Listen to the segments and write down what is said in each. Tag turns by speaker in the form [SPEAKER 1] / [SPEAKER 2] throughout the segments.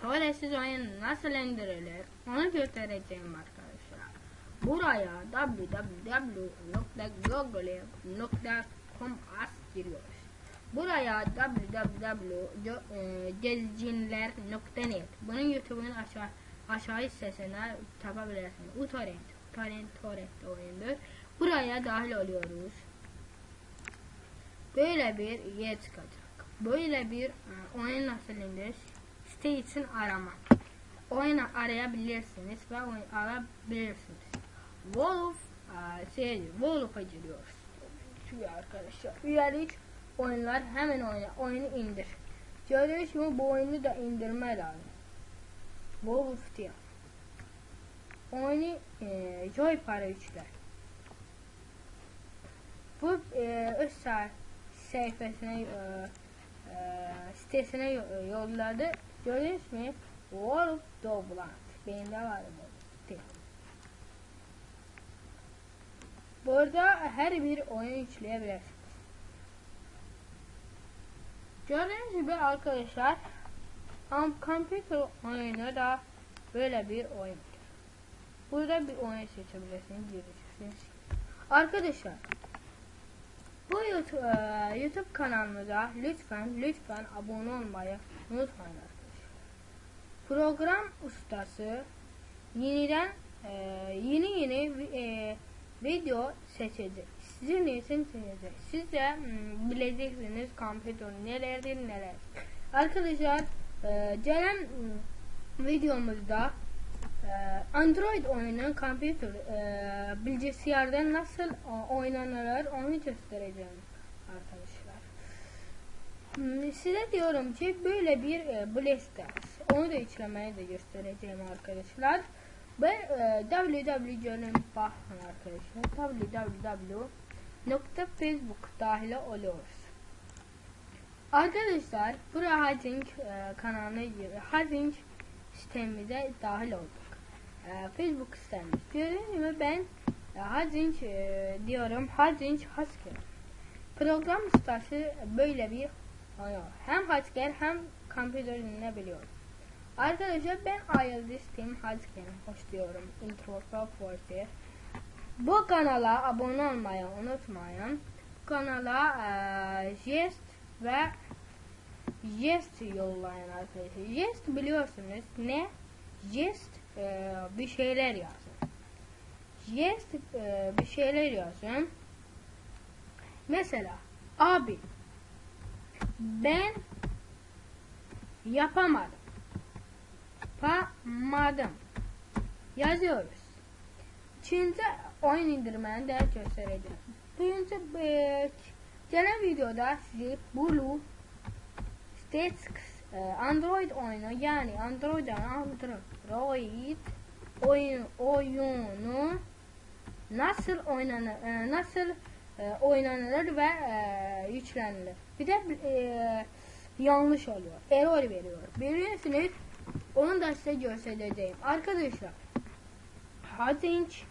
[SPEAKER 1] Tuvaletsiz oyun nasıl indirilir onu göstereceğim arkadaşlar. Buraya www.google.com as giriyoruz. Buraya www.gezginler.net Bunun YouTube'un aşağı aşağı hissesine tapabilirsiniz. Utorrent, torrent, torrent oyundur. Buraya dahil oluyoruz. Böyle bir yer çıkacak. Böyle bir e, oyun nasıl indirir? Site için arama. Oyun arayabilirsiniz ve oyun alabilirsiniz. Wolf e, şey, Wolf'a giriyoruz. Şu arkadaşlar. Üyelik oyunlar hemen oyna, oyunu indir. Gördüğünüz gibi bu oyunu da indirme lazım. Wolf diye. Oyunu e, Joy para yükler. Bu e, öz say- sayfasına e, sitesine yo- yolladı. Gördünüz mü? Wolf Doblant. Beyinde var bu. site. Burada her bir oyun yükleyebilirsiniz. Gördüğünüz gibi arkadaşlar Am computer oyunu da böyle bir oyun. Burada bir oyun seçebilirsiniz. Arkadaşlar bu YouTube, e, YouTube kanalımıza lütfen lütfen abone olmayı unutmayın. Program ustası yeniden e, yeni yeni e, video seçecek. Sizin için seçecek. Siz de mm, bileceksiniz kompütör nelerdir neler. Arkadaşlar e, gelen videomuzda Android oyunun kompütür e, bilgisayarda nasıl e, oynanır onu göstereceğim arkadaşlar. Hmm, Size diyorum ki böyle bir e, onu da yüklemeye de göstereceğim arkadaşlar. Ve e, arkadaşlar www.facebook dahil oluyoruz. Arkadaşlar buraya Hacking e, kanalına gir. Hacking sitemize dahil olduk. E, Facebook. Gördüğünüz gibi ben e, Hacking e, diyorum. Hacking Hasker. Program ustası böyle bir oyun. Hem Hasker hem kompütör dinleyebiliyorum. Arkadaşlar ben IELTS Team Hasker'im. Hoş diyorum. Intro Force. Bu kanala abone olmayı unutmayın. Bu kanala e, jest ve jest yollayın arkadaşlar. Jest biliyorsunuz ne? Jest e, bir şeyler yazın. Jest e, bir şeyler yazın. Mesela abi ben yapamadım. Yapamadım. Yazıyoruz. Çince oyun indirmeni de göstereceğim. Birinci e, gelen videoda size Blue Statics e, Android oyunu yani Android'dan Android oyun oyunu nasıl oynanır e, nasıl e, oynanılır ve e, yüklenilir. Bir de yanlış oluyor. Error veriyor. Biliyorsunuz onu da size göstereceğim. Arkadaşlar Hazinç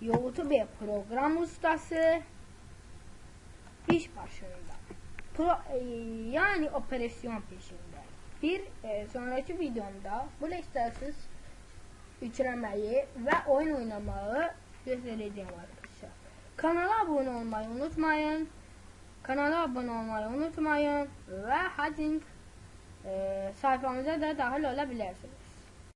[SPEAKER 1] YouTube program ustası iş başında. Pro, e, yani operasyon peşinde. Bir e, sonraki videomda bu leştersiz yüklemeyi ve oyun oynamayı göstereceğim arkadaşlar. Kanala abone olmayı unutmayın. Kanala abone olmayı unutmayın ve Hazing e, sayfamıza da dahil olabilirsiniz.